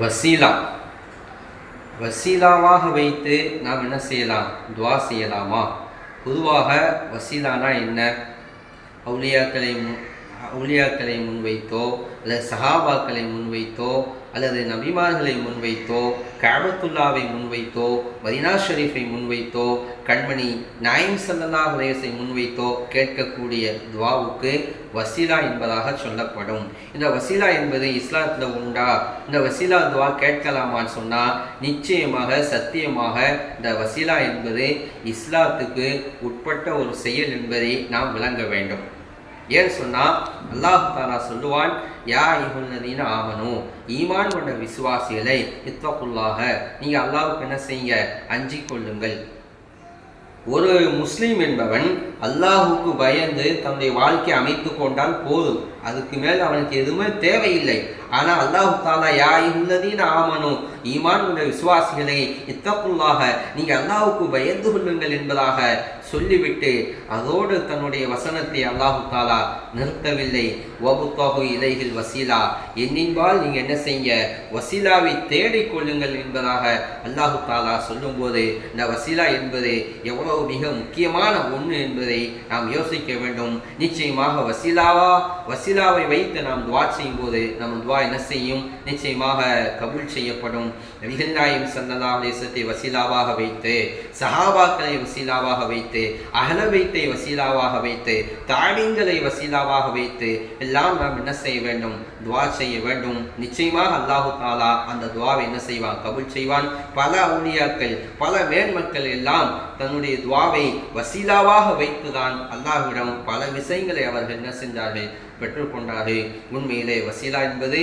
வசீலா. வசீலாவாக வைத்து நாம் என்ன செய்யலாம்? துவா செய்யலாமா? பொதுவாக வசீலானா என்ன? அவுளியாக்களை அவுளியாக்களை முன்வைத்தோ அல்லது சஹாபாக்களை முன்வைத்தோ அல்லது நபிமார்களை முன்வைத்தோ கஅபத்துல்லாவை முன்வைத்தோ மதினா ஷரீஃபை முன்வைத்தோ கண்மணி நாயம் சல்லல்லா அலைஹி முன்வைத்தோ கேட்கக்கூடிய துவாவுக்கு வசீலா என்பதாக சொல்லப்படும். இந்த வசீலா என்பது இஸ்லாத்தில் உண்டா? இந்த வசீலா துவா கேட்கலாமான்னு சொன்னால் நிச்சயமாக சத்தியமாக இந்த வசீலா என்பது இஸ்லாத்துக்கு உட்பட்ட ஒரு செயல் என்பதை நாம் விளங்க வேண்டும். ஏன் சொன்னால் அல்லாஹு தாலா சொல்லுவான் யா இகுல்லதீன ஆகணும் ஈமான் கொண்ட விசுவாசிகளை இத்தகுல்லாக நீங்கள் அல்லாவுக்கு என்ன செய்யுங்க? அஞ்சிக் கொள்ளுங்கள். ஒரு முஸ்லீம் என்பவன் அல்லாஹுக்கு பயந்து தன்னுடைய வாழ்க்கையை அமைத்து கொண்டால் போதும். அதுக்கு மேல் அவனுக்கு எதுவுமே தேவையில்லை. ஆனால் அல்லாஹு தாலா யா உள்ளதீன ஆமனோ ஈமான் உள்ள விசுவாசிகளை இத்தக்குள்ளாக நீங்கள் அல்லாஹுக்கு பயந்து கொள்ளுங்கள் என்பதாக சொல்லிவிட்டு அதோடு தன்னுடைய வசனத்தை அல்லாஹு தாலா நிறுத்தவில்லை. வபுத்தகு இலைகள் வசீலா என்னின்பால் நீங்கள் என்ன செய்ய வசீலாவை தேடிக் கொள்ளுங்கள் என்பதாக அல்லாஹு தாலா சொல்லும்போது இந்த வசீலா என்பது எவ்வளவு மிக முக்கியமான ஒன்று என்பதை நாம் யோசிக்க வேண்டும். நிச்சயமாக வசீலாவா வசீலாவை வைத்து நாம் துவா செய்யும் போது நம்ம துவா என்ன செய்யும்? நிச்சயமாக கபூல் செய்யப்படும். நபிகள் நாயம் சல்லா தேசத்தை வசீலாவாக வைத்து சஹாபாக்களை வசீலாவாக வைத்து அகல வைத்தை வசீலாவாக வைத்து தாழிங்களை வசீலாவாக வைத்து எல்லாம் நாம் என்ன செய்ய வேண்டும்? துவா செய்ய வேண்டும். நிச்சயமாக அல்லாஹு தாலா அந்த துவாவை என்ன செய்வான்? கபூல் செய்வான். பல அவுளியாக்கள் பல மேன்மக்கள் எல்லாம் தன்னுடைய துவாவை வசீலாவாக வைத்துதான் அல்லாஹ்விடம் பல விஷயங்களை அவர்கள் என்ன செஞ்சார்கள்? பெற்றுக்கொண்டார்கள். உண்மையிலே வசீலா என்பது